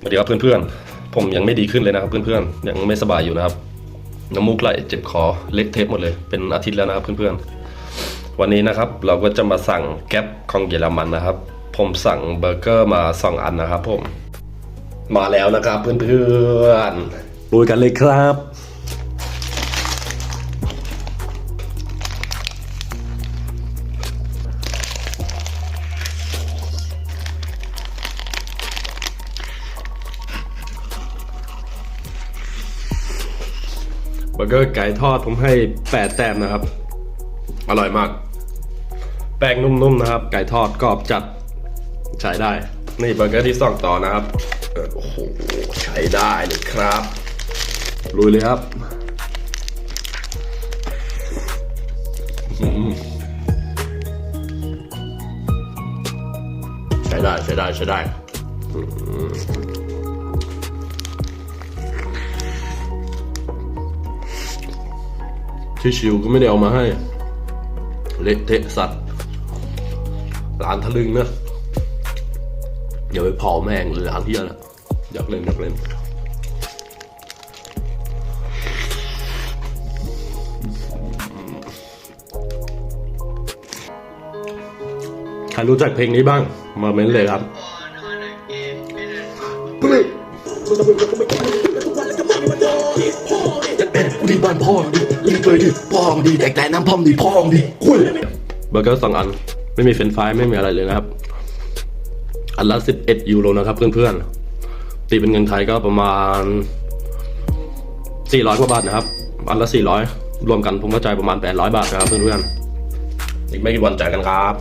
สวัสดีครับเพื่อนๆ ผมยังไม่ดีขึ้นเลยนะครับเพื่อนๆ ยังไม่สบายอยู่นะครับ น้ำมูกไหลเจ็บคอเล็กเทปหมดเลย เป็นอาทิตย์แล้วนะครับเพื่อนๆ วันนี้นะครับเราก็จะมาสั่งแก๊ปของเยอรมันนะครับ ผมสั่งเบอร์เกอร์มาสองอันนะครับผม มาแล้วนะครับเพื่อนๆลุยกันเลยครับ เบอร์เกอร์ไก่ทอดผมให้แปดแต้มนะครับ อร่อยมาก แป้งนุ่มๆนะครับ ไก่ทอดกรอบจัดใช้ได้ นี่เบอร์เกอร์ที่สองต่อนะครับโอ้โหใช้ได้เลยครับลุยเลยครับใช้ได้ใช้ได้ใช้ได้ ที่ชิวก็ไม่ได้เอามาให้ เละเทะสัตว์ร้านทะลึงนะอย่าไปเผาแม่งเลยร้านที่นะอยากเล่นอยากเล่นใครรู้จักเพลงนี้บ้าง มาเม้นเลยครับดีบ้านพ่อดิ รีบเลยดิพ่องดีแตกแต่น้ำพ่อมดีพ่องดีคุยเบอร์เกอร์สองอัน ไม่มีเฟรนฟรายไม่มีอะไรเลยนะครับ อันละสิบเอ็ดยูโรนะครับเพื่อนๆตีเป็นเงินไทยก็ประมาณสี่ร้อยกว่าบาทนะครับ อันละสี่ร้อยรวมกันผมก็จ่ายประมาณแปดร้อยบาทนะครับเพื่อนๆอีกไม่กี่วันจ่ายกันครับ